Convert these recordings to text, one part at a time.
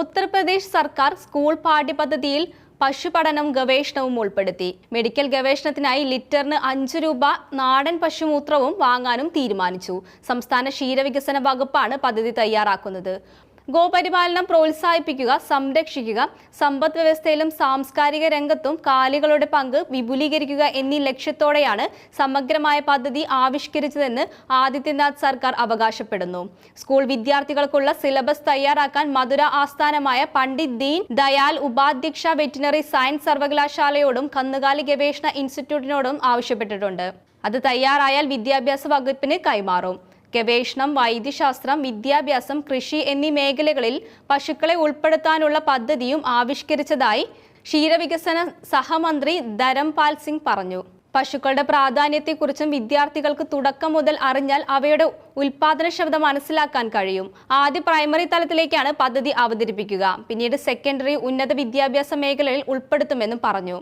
ഉത്തർപ്രദേശ് സർക്കാർ സ്കൂൾ പാഠ്യപദ്ധതിയിൽ പശുപഠനം ഗവേഷണവും ഉൾപ്പെടുത്തി. മെഡിക്കൽ ഗവേഷണത്തിനായി ലിറ്ററിന് അഞ്ച് രൂപ നാടൻ പശുമൂത്രവും വാങ്ങാനും തീരുമാനിച്ചു. സംസ്ഥാന ക്ഷീരവികസന വകുപ്പാണ് പദ്ധതി തയ്യാറാക്കുന്നത്. ഗോപരിപാലനം പ്രോത്സാഹിപ്പിക്കുക സംരക്ഷിക്കുക സമ്പദ് വ്യവസ്ഥയിലും സാംസ്കാരിക രംഗത്തും കാലികളുടെ പങ്ക് വിപുലീകരിക്കുക എന്നീ ലക്ഷ്യത്തോടെയാണ് സമഗ്രമായ പദ്ധതി ആവിഷ്കരിച്ചതെന്ന് ആദിത്യനാഥ് സർക്കാർ അവകാശപ്പെടുന്നു. സ്കൂൾ വിദ്യാർത്ഥികൾക്കുള്ള സിലബസ് തയ്യാറാക്കാൻ മധുര ആസ്ഥാനമായ പണ്ഡിറ്റ് ദീൻ ദയാൽ ഉപാധ്യക്ഷ വെറ്റിനറി സയൻസ് സർവകലാശാലയോടും കന്നുകാലി ഗവേഷണ ഇൻസ്റ്റിറ്റ്യൂട്ടിനോടും ആവശ്യപ്പെട്ടിട്ടുണ്ട്. അത് തയ്യാറായാൽ വിദ്യാഭ്യാസ വകുപ്പിന് കൈമാറും. ഗവേഷണം വൈദ്യശാസ്ത്രം വിദ്യാഭ്യാസം കൃഷി എന്നീ മേഖലകളിൽ പശുക്കളെ ഉൾപ്പെടുത്താനുള്ള പദ്ധതിയും ആവിഷ്കരിച്ചതായി ക്ഷീരവികസന സഹമന്ത്രി ധരംപാൽ സിംഗ് പറഞ്ഞു. പശുക്കളുടെ പ്രാധാന്യത്തെക്കുറിച്ചും വിദ്യാർത്ഥികൾക്ക് തുടക്കം മുതൽ അറിഞ്ഞാൽ അവയുടെ ഉൽപാദനക്ഷമത മനസ്സിലാക്കാൻ കഴിയും. ആദ്യ പ്രൈമറി തലത്തിലേക്കാണ് പദ്ധതി അവതരിപ്പിക്കുക. പിന്നീട് സെക്കൻഡറി ഉന്നത വിദ്യാഭ്യാസ മേഖലയിൽ ഉൾപ്പെടുത്തുമെന്നും പറഞ്ഞു.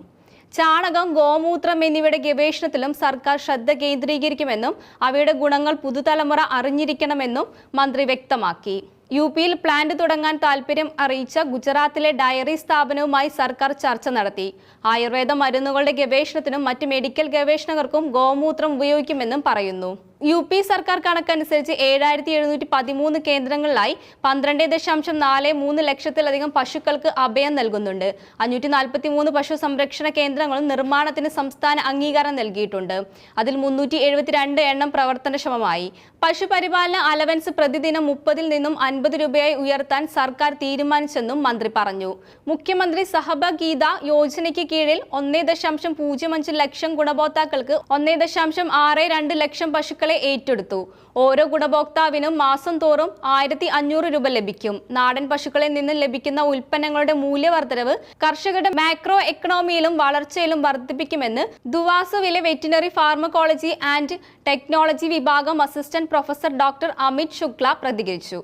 ചാണകം ഗോമൂത്രം എന്നിവയുടെ ഗവേഷണത്തിലും സർക്കാർ ശ്രദ്ധ കേന്ദ്രീകരിക്കുമെന്നും അവയുടെ ഗുണങ്ങൾ പുതുതലമുറ അറിഞ്ഞിരിക്കണമെന്നും മന്ത്രി വ്യക്തമാക്കി. യു പിയിൽ പ്ലാന്റ് തുടങ്ങാൻ താൽപ്പര്യം അറിയിച്ച ഗുജറാത്തിലെ ഡയറി സ്ഥാപനവുമായി സർക്കാർ ചർച്ച നടത്തി. ആയുർവേദ മരുന്നുകളുടെ ഗവേഷണത്തിനും മറ്റ് മെഡിക്കൽ ഗവേഷണങ്ങൾക്കും ഗോമൂത്രം ഉപയോഗിക്കുമെന്നും പറയുന്നു. യു പി സർക്കാർ കണക്കനുസരിച്ച് ഏഴായിരത്തി എഴുന്നൂറ്റി പതിമൂന്ന് കേന്ദ്രങ്ങളിലായി പന്ത്രണ്ട് ദശാംശം നാല് മൂന്ന് ലക്ഷത്തിലധികം പശുക്കൾക്ക് അഭയം നൽകുന്നുണ്ട്. അഞ്ഞൂറ്റി നാൽപ്പത്തി മൂന്ന് പശു സംരക്ഷണ കേന്ദ്രങ്ങളും നിർമ്മാണത്തിന് സംസ്ഥാന അംഗീകാരം നൽകിയിട്ടുണ്ട്. അതിൽ മുന്നൂറ്റി എഴുപത്തിരണ്ട് എണ്ണം പ്രവർത്തനക്ഷമമായി. പശുപരിപാലന അലവൻസ് പ്രതിദിനം മുപ്പതിൽ നിന്നും അൻപത് രൂപയായി ഉയർത്താൻ സർക്കാർ തീരുമാനിച്ചെന്നും മന്ത്രി പറഞ്ഞു. മുഖ്യമന്ത്രി സഹബഗീത യോജനയ്ക്ക് കീഴിൽ ഒന്നേ ദശാംശം പൂജ്യം അഞ്ച് ലക്ഷം ഗുണഭോക്താക്കൾക്ക് ഒന്നേ ദശാംശം ആറ് രണ്ട് ലക്ഷം പശുക്കളെ ഏറ്റെടുത്തു. ഓരോ ഗുണഭോക്താവിനും മാസം തോറും ആയിരത്തി അഞ്ഞൂറ് രൂപ ലഭിക്കും. നാടൻ പശുക്കളിൽ നിന്നും ലഭിക്കുന്ന ഉൽപ്പന്നങ്ങളുടെ മൂല്യവർദ്ധനവ് കർഷകരുടെ മാക്രോ എക്കണോമിയിലും വളർച്ചയിലും വർദ്ധിപ്പിക്കുമെന്ന് ദുവാസുവിലെ വെറ്റിനറി ഫാർമക്കോളജി ആൻഡ് ടെക്നോളജി വിഭാഗം assistant professor doctor Amit Shukla പ്രതികരിച്ചു.